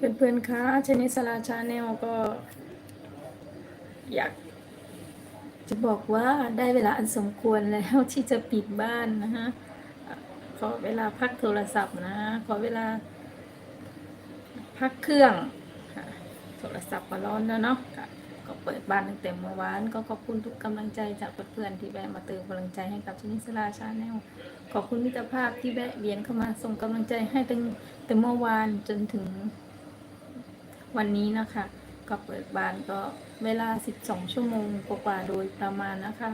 เพื่อนๆคะชนิสลาชาแนลก็ อยากจะบอกว่าได้เวลาอันสมควรแล้วที่จะปิดบ้านนะฮะ ขอเวลาพักโทรศัพท์นะ ขอเวลา พักเครื่องโทรศัพท์ก็ร้อนแล้วเนาะค่ะก็เปิดบ้านตั้งแต่เมื่อวาน ก็ขอบคุณทุกกำลังใจจากเพื่อนๆที่แวะมาเติมกำลังใจให้กับชนิสลาชาแนลขอบคุณมิตรภาพที่แวะเวียนเข้ามาส่งกำลังใจให้ตั้งแต่เมื่อวานจนถึง วันนี้นะคะก็เปิดบานก็เวลา 12 ชั่วโมงกว่าโดยประมาณนะคะ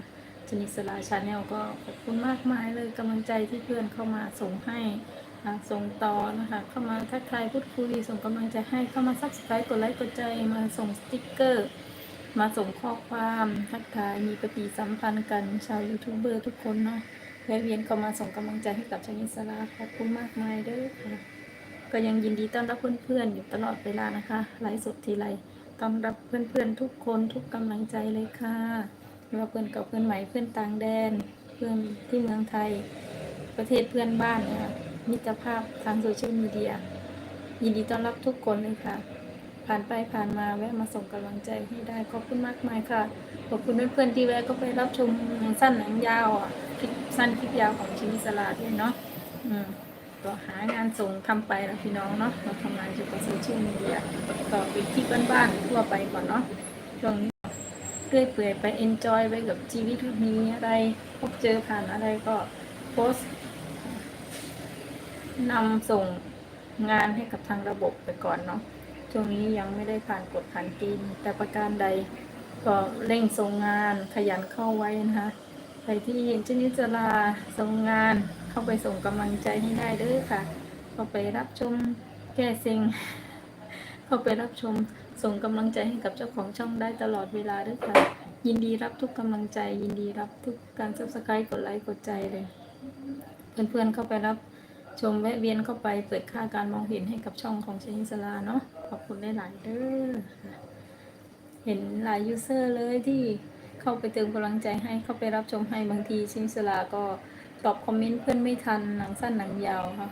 ชนิสลาชาแนลก็ขอบคุณมากมายเลยกำลังใจที่เพื่อนเข้ามาส่งให้ส่งต่อนะคะ เข้ามาทักทายพูดคุยส่งกำลังใจให้เข้ามาซับสไครต์กดไลค์กดใจมาส่งสติ๊กเกอร์ มาส่งข้อความทักทายมีปฏิสัมพันธ์กันชาวยูทูบเบอร์ทุกคนเนาะแวะเวียนเข้ามาส่งกำลังใจให้กับชนิสลาขอบคุณมากมายเด้อค่ะ ก็ยังยินดีต้อนรับเพื่อนๆอยู่ตลอดเวลานะคะไลฟ์สดทีไรต้อนรับเพื่อนๆทุกคนทุกกำลังใจเลยค่ะไม่ว่าเพื่อนเก่าเพื่อนใหม่เพื่อนต่างแดน เพื่อนที่เมืองไทย ประเทศเพื่อนบ้านนะคะมิตรภาพทางโซเชียลมีเดียยินดีต้อนรับทุกคนเลยค่ะ ผ่านไปผ่านมาแวะมาส่งกำลังใจให้ได้ขอบคุณมากมายค่ะขอบคุณเพื่อนๆที่แวะก็ไปรับชมหนังสั้นหนังยาวอะคลิปสั้นคลิปยาวของชิมิสลาด้วยเนาะอืม ก็หางานส่งทำไปแล้วพี่น้องเนาะเราทำงานเกี่ยวกับโซเชียลมีเดียก็เป็นคลิปบ้านๆทั่วไปก่อนเนาะช่วงนี้เรื่อยเปื่อยไปเอนจอยไปกับชีวิตมีอะไรพบเจอผ่านอะไรก็โพสนำส่งงานให้กับทางระบบไปก่อนเนาะช่วงนี้ยังไม่ได้ผ่านกฎผ่านเกณฑ์แต่ประการใดก็เร่งส่งงานขยันเข้าไว้นะคะใครที่เห็นชนิดจะลาส่งงาน เข้าไปส่งกำลังใจให้ได้เด้อค่ะ เข้าไปรับชมแก้เซ็งเข้าไปรับชมส่งกำลังใจให้กับเจ้าของช่องได้ตลอดเวลาด้อค่ะ ยินดีรับทุกกำลังใจ ยินดีรับทุกการซับสไครต์กดไลค์กดใจเลย เพื่อนๆเข้าไปรับชมแวะเวียนเข้าไปเปิดค่าการมองเห็นให้กับช่องของชนิสลาเนาะขอบคุณได้หลายเด้อเห็นหลายยูเซอร์เลยที่เข้าไปเติมกำลังใจให้เข้าไปรับชมให้บางทีชิมสลาก็ ตอบคอมเมนต์เพื่อนไม่ทันหนังสั้นหนังยาวค่ะ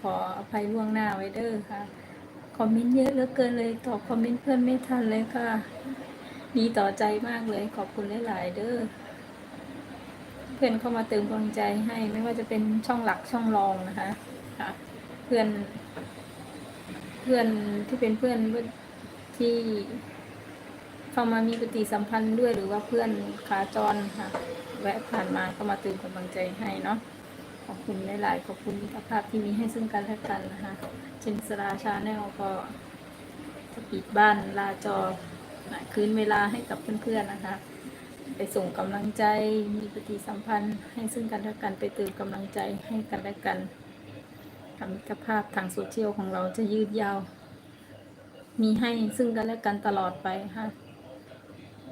ขออภัยล่วงหน้าไว้เด้อค่ะ คอมเมนต์เยอะเหลือเกินเลยตอบคอมเมนต์เพื่อนไม่ทันเลยค่ะ ดีต่อใจมากเลยขอบคุณหลาย ๆ เด้อเพื่อนเข้ามาเติมกำลังใจให้ไม่ว่าจะเป็นช่องหลักช่องรองนะคะค่ะ เพื่อน เพื่อนที่เป็นเพื่อนที่เข้ามามีปฏิสัมพันธ์ด้วยหรือว่าเพื่อนขาจรค่ะ วะผ่านมาก็มาเตือนกำลังใจให้เนาะขอบคุณหลายๆขอบคุณมิตรภาพที่มีให้ซึ่งกันและกันนะคะเชนสราชาแนลก็จะปิดบ้านลาจอนะคืนเวลาให้กับเพื่อนๆนะคะ ไปส่งกำลังใจมีปฏิสัมพันธ์ ให้ซึ่งกันและกันไปเติมกำลังใจให้กันและกันทำมิตรภาพทางโซเชียลของเราจะยืดยาว มีให้ซึ่งกันและกันตลอดไปค่ะ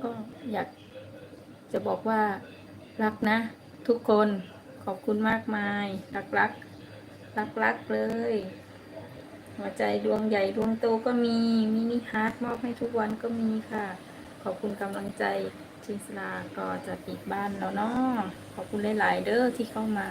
ก็อยากจะบอกว่า รักนะ ทุกคนขอบคุณมากมาย รักรักรักรักเลย หัวใจดวงใหญ่ดวงโตก็มีมินิฮาร์ดมอบให้ทุกวันก็มีค่ะ ขอบคุณกำลังใจชินสลาก็จะปิดบ้านแล้วเนาะขอบคุณหลาย ๆ เด้อที่เข้ามา